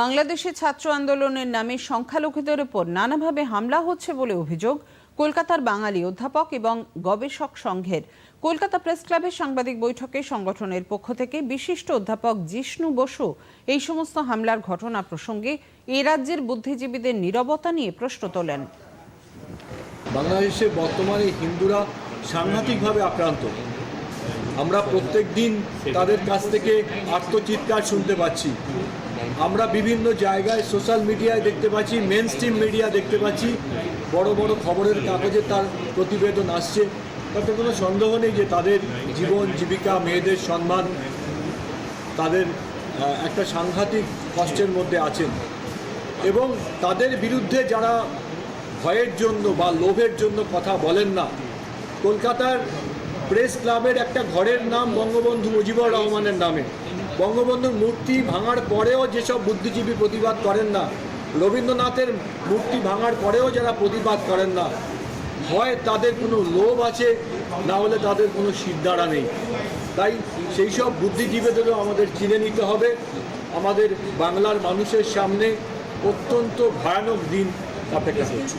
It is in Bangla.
বাংলাদেশে ছাত্র আন্দোলনের নামে সংখ্যালঘুদের উপর নানাভাবে হামলা হচ্ছে বলে অভিযোগ কলকাতার বাঙালি অধ্যাপক এবং গবেষক সংঘের। কলকাতা প্রেস ক্লাবের সাংবাদিক বৈঠকে সংগঠনের পক্ষ থেকে বিশিষ্ট অধ্যাপক জিষ্ণু বসু এই সমস্ত হামলার ঘটনা প্রসঙ্গে এ রাজ্যের বুদ্ধিজীবীদের নীরবতা নিয়ে প্রশ্ন তোলেন। বাংলাদেশে বর্তমানে হিন্দুরা সাংঘাতিকভাবে আক্রান্ত। আমরা প্রত্যেক দিন তাদের কাছ থেকে আত্মচিৎকার শুনতে পাচ্ছি। আমরা বিভিন্ন জায়গায় সোশ্যাল মিডিয়ায় দেখতে পাচ্ছি মেন স্ট্রিম মিডিয়া দেখতে পাচ্ছি। বড় বড় খবরের কাগজে তার প্রতিবেদন আসছে। তাতে কোনো সন্দেহ নেই যে তাদের জীবন, জীবিকা, মেয়েদের সম্মান, তাদের একটা সাংঘাতিক কষ্টের মধ্যে আছেন। এবং তাদের বিরুদ্ধে যারা ভয়ের জন্য বা লোভের জন্য কথা বলেন না, কলকাতার প্রেস ক্লাবের একটা ঘরের নাম বঙ্গবন্ধু মুজিবুর রহমানের নামে। বঙ্গবন্ধুর মূর্তি ভাঙার পরেও যেসব বুদ্ধিজীবী প্রতিবাদ করেন না, রবীন্দ্রনাথের মূর্তি ভাঙার পরেও যারা প্রতিবাদ করেন না, হয় তাদের কোনো লোভ আছে, না হলে তাদের কোনো সিদ্ধারা নেই। তাই সেই সব বুদ্ধিজীবীদেরও আমাদের চিনে নিতে হবে। আমাদের বাংলার মানুষের সামনে অত্যন্ত ভয়ানক দিন অপেক্ষা করছে